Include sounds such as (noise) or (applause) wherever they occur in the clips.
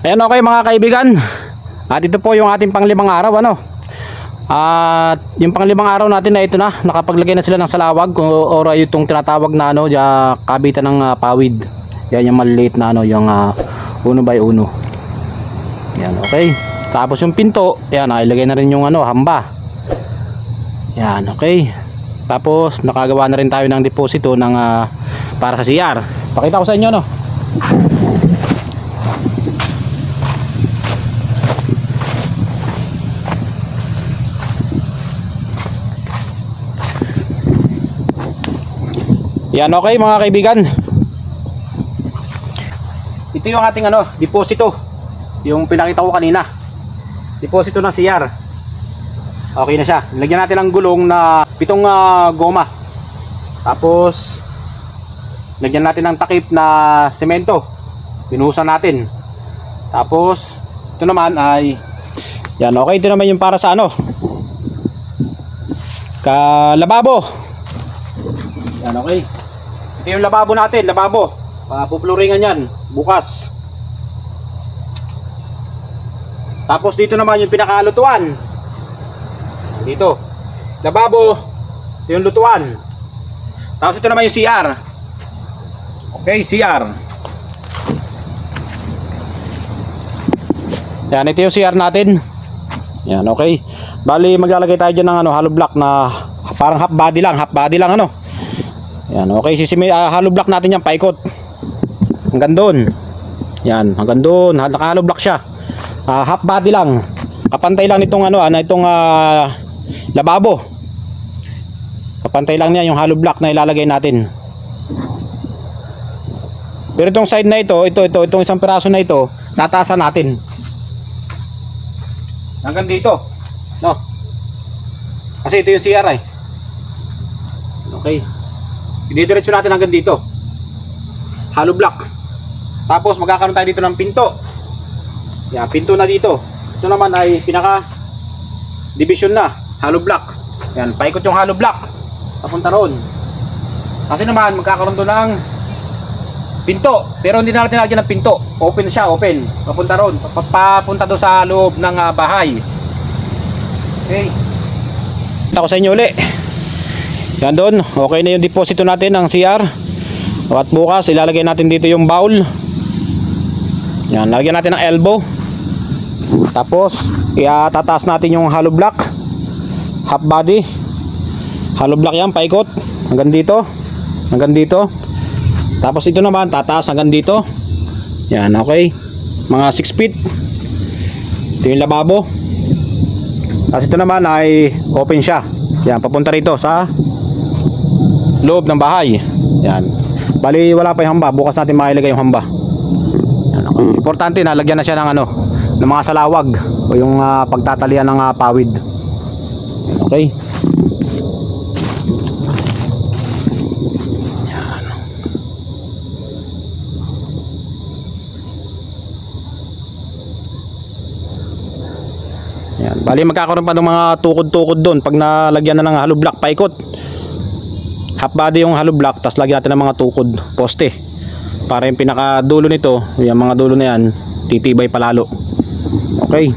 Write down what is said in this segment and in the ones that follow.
Ayan okay mga kaibigan. At ito po yung ating panglimang araw ano. At yung panglimang araw natin na ito na, nakapaglagay na sila ng salawag o or tinatawag na ano, ya, kabitan ng ah, pawid. Yan yung maliliit na ano, yung ah, uno by uno. Yan, okay. Tapos yung pinto, yan, ilagay na rin yung ano, hamba. Yan, okay. Tapos nakagawa na rin tayo ng deposito ng ah, para sa CR. Pakita ko sa inyo no. Yan okay mga kaibigan. Ito yung ating ano, deposito. Yung pinakita ko kanina. Deposito ng CR. Okay na siya. Lagyan natin ng gulong na pitong ah, goma. Tapos lagyan natin ng takip na semento. Pinuhusan natin. Tapos ito naman ay yan okay ito naman yung para sa ano ka lababo yan okay yung lababo natin lababo. Papupluringan yan bukas. Tapos dito naman yung pinakalutuan. Dito. Lababo ito yung lutuan. Tapos ito naman yung CR okay CR yan ito yung CR natin. Yan okay. Bali maglalagay tayo dyan ng ano, hollow block na parang half body lang half body lang ano yan okay sisimi ah, hollow block natin yan paikot. Hanggang doon. Yan hanggang doon. Naka hollow block siya. Ah, half body lang. Kapantay lang nitong ano ah, itong ah, lababo. Kapantay lang niya yung hollow block na ilalagay natin. Pero itong side na ito ito ito itong isang piraso na ito tataasan natin. Hanggang dito. No? Kasi ito yung CR eh okay didiretso natin hanggang dito. Hollow block. Tapos magkakaroon tayo dito ng pinto. Yan pinto na dito. Ito naman ay pinaka division na. Hollow block. Yan paikot yung hollow block. Papunta roon. Kasi naman magkakaroon to ng pinto. Pero hindi na natin lagyan ng pinto. Open siya open. Papunta roon. Pap- papunta doon sa loob ng ah, bahay. Okay. Kita ko sa inyo uli yan doon okay na yung deposito natin ng CR at bukas ilalagay natin dito yung bowl yan lalagyan natin ng elbow tapos iatataas natin yung hollow block half body hollow block yan paikot hanggang dito hanggang dito tapos ito naman tataas hanggang dito. Yan, okay. Mga 6 feet. Ito yung lababo. Tapos ito naman ay open siya. Yan, papunta rito sa loob ng bahay. Yan. Bali wala pa yung hamba. Bukas natin mailagay yung hamba. Yan. Importante na lagyan na siya ng ano, ng mga salawag o yung ah, pagtatalian ng ah, pawid. Yan, okay. Yan. Bali magkakaroon pa ng mga tukod-tukod doon pag nalagyan na ng hollow block paikot. Half body yung hollow block tapos lagyan natin ng mga tukod, poste. Para yung pinaka dulo nito, yung mga dulo na yan, titibay palalo. Okay.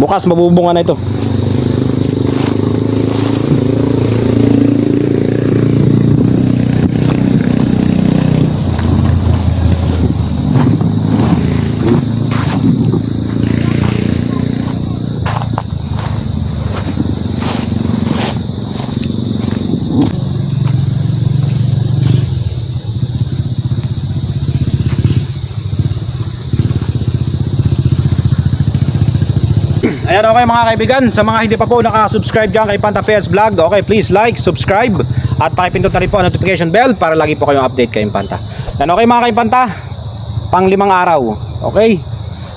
Bukas mabubunga na ito. Ayan okay mga kaibigan, sa mga hindi pa po nakasubscribe dyan kay Panta Pets Vlog, okay please like, subscribe at pakipindot na rin po ang notification bell para lagi po kayong update kay Panta. Ayan okay mga kaipanta, pang limang araw, okay?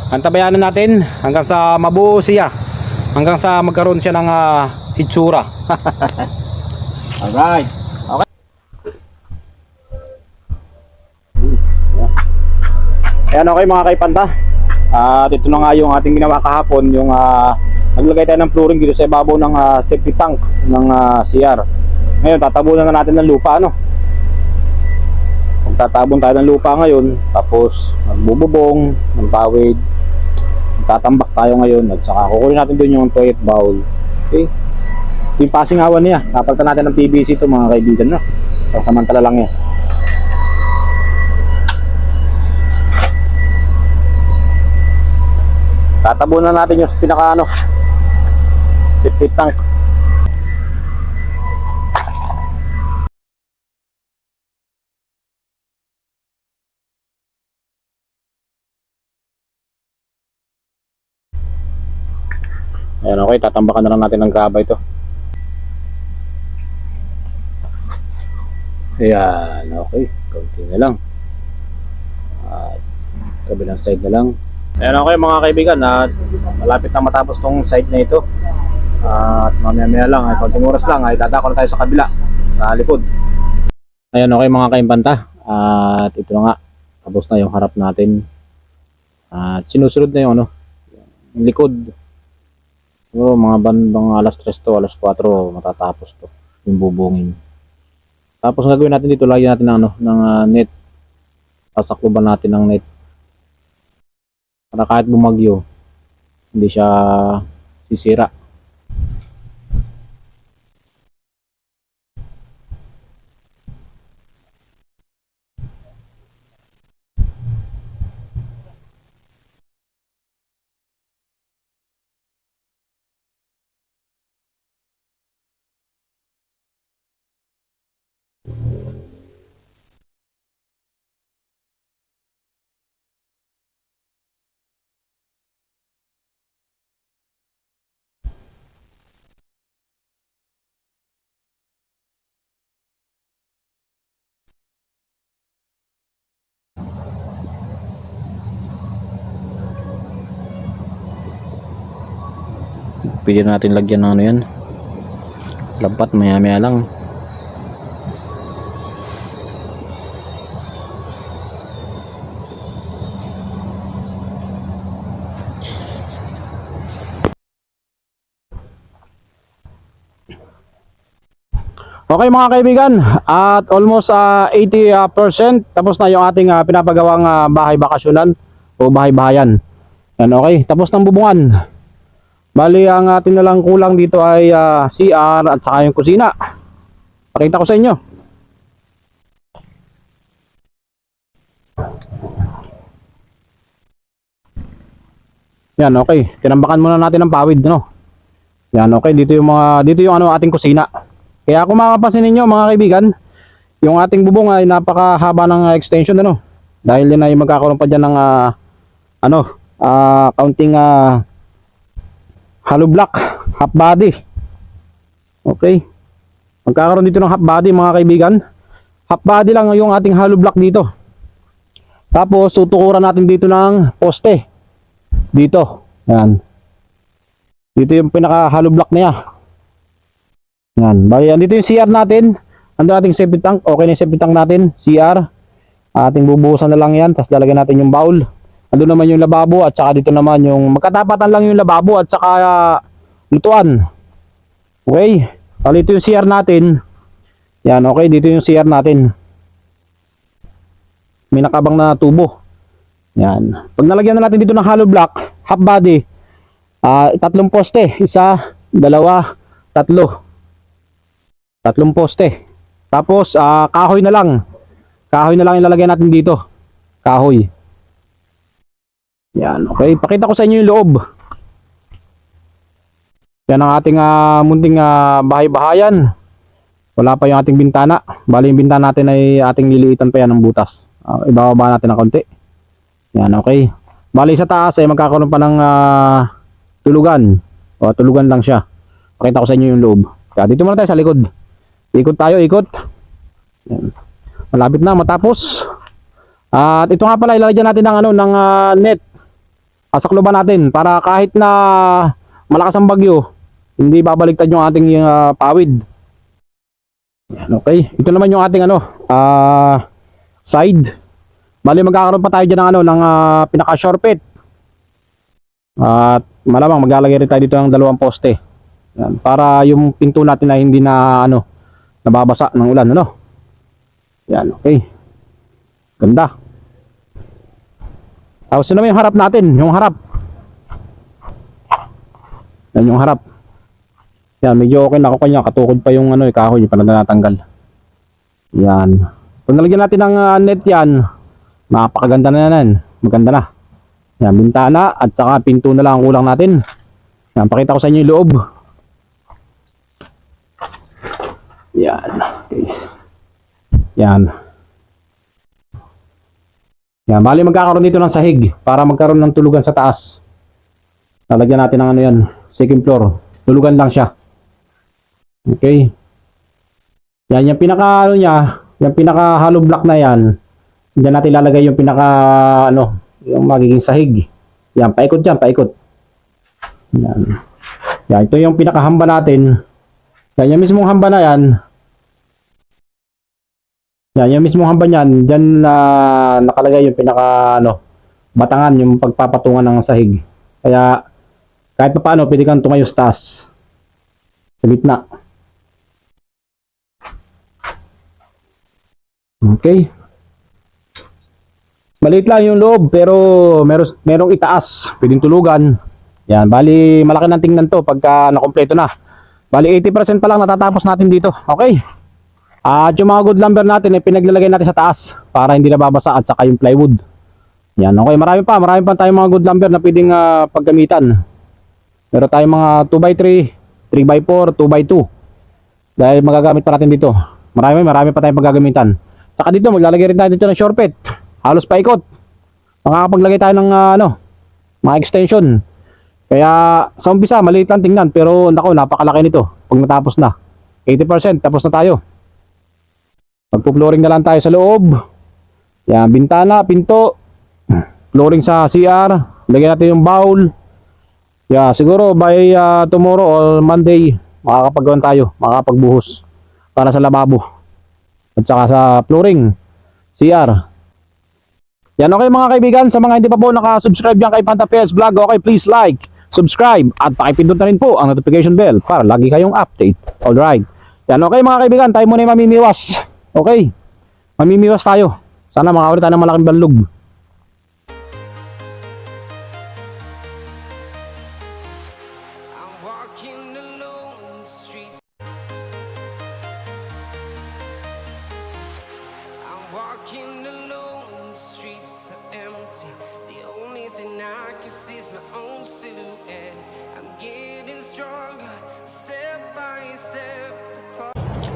Antabayanan natin hanggang sa mabuo siya, hanggang sa magkaroon siya ng uh, hitsura. (laughs) Alright. Ayan okay mga kaipanta. At ito na nga yung ating ginawa kahapon, yung ah, naglagay tayo ng flooring dito sa ibabaw ng ah, safety tank ng ah, CR. Ngayon, tatabunan na natin ng lupa, ano? Magtatabon tayo ng lupa ngayon, tapos magbububong, ng pawid, tatambak tayo ngayon, at saka kukunin natin doon yung toilet bowl. Okay? Yung pasingawan niya, napalitan natin ng PVC ito mga kaibigan. No? Samantala lang yan. Tatabunan natin yung pinaka ano, septic tank. Ayan okay, tatambakan na lang natin ng graba ito. Ayan, okay. Kunti na lang. At kabilang side na lang. Ayan okay mga kaibigan, at malapit na matapos tong side na ito. At mamaya maya lang, ay konting oras lang, ay dadako na tayo sa kabila, sa likod. Ayan okay mga kaimbanta. At ito na nga, tapos na yung harap natin. At sinusunod na yung ano, yung likod. Siguro mga bandang alas 3 to, alas 4 matatapos to, yung bubungin. Tapos gagawin natin dito, lagyan natin ng, ano, ng ah, net. Sasakluban natin ng net. Para kahit bumagyo, hindi siya sisira. Pwede natin lagyan ng ano yan. Lampat maya maya lang. Okay mga kaibigan, at almost ah, 80% tapos na yung ating ah, pinapagawang ah, bahay bakasyonan o bahay bahayan. Yan okay, tapos ng bubungan. Bali ang atin na lang kulang dito ay ah, CR at saka yung kusina. Pakita ko sa inyo. Yan okay, tinambakan muna natin ng pawid no. Yan okay, dito yung mga dito yung ano ating kusina. Kaya kung makapansin ninyo mga kaibigan, yung ating bubong ay napakahaba ng ah, extension ano. Dahil yun ay magkakaroon pa dyan ng ah, ano, ah, counting ah, hollow block, half body. Okay. Magkakaroon dito ng half body mga kaibigan. Half body lang yung ating hollow block dito. Tapos tutukuran natin dito ng poste. Dito. Yan. Dito yung pinaka hollow block niya. Yan. Bali, dito yung CR natin. Ando ating septic tank. Okay na yung septic tank natin. CR. Ating bubuhusan na lang yan. Tapos lalagyan natin yung bowl. Ando naman yung lababo at saka dito naman yung magkatapatan lang yung lababo at saka ah, lutuan. Okay. Bali, ito yung CR natin. Yan. Okay. Dito yung CR natin. May nakabang na tubo. Yan. Pag nalagyan na natin dito ng hollow block, half body, ah tatlong poste. Isa, dalawa, tatlo. Tatlong poste. Tapos, ah kahoy na lang. Kahoy na lang ilalagay natin dito. Kahoy. Yan, okay. Pakita ko sa inyo yung loob. Yan ang ating ah, munting ah, bahay-bahayan. Wala pa yung ating bintana. Bali yung bintana natin ay ating liliitan pa yan ng butas. Ah, ibababa natin ng konti. Yan, okay. Bali sa taas ay magkakaroon pa ng ah, tulugan. O, tulugan lang siya. Pakita ko sa inyo yung loob. Kaya dito muna tayo sa likod. Ikot tayo, ikot. Yan. Malapit na matapos. At ito nga pala ilalagyan natin ng ano ng ah, net. Asakloban natin para kahit na malakas ang bagyo, hindi babaliktad yung ating ah, pawid. Yan, okay. Ito naman yung ating ano, ah side. Bali magkakaroon pa tayo diyan ng ano ng ah, pinaka short. At malamang maglalagay rin tayo dito ng dalawang poste. Yan, para yung pinto natin ay hindi na ano nababasa ng ulan ano. Yan, okay. Ganda. Tapos yun yung harap natin, yung harap. Yan yung harap. Yan, medyo okay na ako kanya. Katukod pa yung ano, eh, kahoy, yung na natanggal. Yan. Pag nalagyan natin ng ah, net yan, napakaganda na yan. Maganda na. Yan, bintana at saka pinto na lang ang kulang natin. Yan, pakita ko sa inyo yung loob. Yan. Okay. Yan. Yan, bali magkakaroon dito ng sahig para magkaroon ng tulugan sa taas. Lalagyan natin ng ano yan, second floor. Tulugan lang siya. Okay. Yan, yung pinaka ano niya, yung pinaka hollow block na yan, diyan natin lalagay yung pinaka ano, yung magiging sahig. Yan, paikot yan, paikot. Yan. Yan, ito yung pinakahamba natin. Yan, yung mismong hamba na yan, yan, yung mismong hamba niyan, diyan na nakalagay yung pinaka ano, batangan yung pagpapatungan ng sahig. Kaya kahit pa paano pwede kang tumayo sa taas. Sa gitna. Okay. Maliit lang yung loob pero meron merong itaas, pwedeng tulugan. Yan, bali malaki ng tingnan to pagka nakompleto na. Bali 80% pa lang natatapos natin dito. Okay. At yung mga good lumber natin ay pinaglalagay natin sa taas para hindi nababasa at saka yung plywood. Yan, okay. Marami pa. Marami pa tayong mga good lumber na pwedeng ah, paggamitan. Meron tayong mga 2x3, 3x4, 2x2. Dahil magagamit pa natin dito. Marami, marami pa tayong paggagamitan. Saka dito, maglalagay rin tayo dito ng shortpet. Halos paikot. Makakapaglagay tayo ng ah, ano, mga extension. Kaya sa umpisa, maliit lang tingnan. Pero nako, napakalaki nito. Pag natapos na. 80% tapos na tayo. Magpo-flooring na lang tayo sa loob. Yan, bintana, pinto. Flooring sa CR. Lagyan natin yung bowl. Yeah, siguro by uh, tomorrow or Monday, makakapagawan tayo, makakapagbuhos para sa lababo. At saka sa flooring, CR. Yan, okay mga kaibigan, sa mga hindi pa po nakasubscribe dyan kay Panta Pels Vlog, okay, please like, subscribe, at pakipindot na rin po ang notification bell para lagi kayong update. Alright. Yan, okay mga kaibigan, tayo muna yung mamimiwas. Okay. Mamimiwas tayo. Sana makawala tayo ng malaking balog.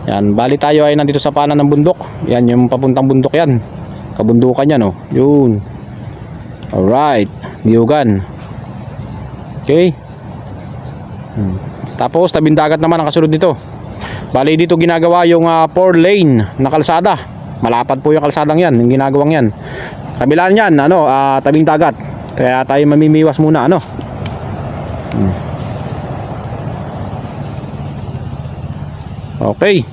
Yan, bali tayo ay nandito sa paanan ng bundok. Yan, yung papuntang bundok yan. Kabundukan yan, oh. Yun. Alright. Niyugan. Okay. Hmm. Tapos, tabing dagat naman ang kasunod nito. Bali dito ginagawa yung 4 lane na kalsada. Malapad po yung kalsadang yan, yung ginagawang yan. Kabilaan yan, ano, ah, tabing dagat. Kaya tayo mamimiwas muna, ano. Hmm. Okay.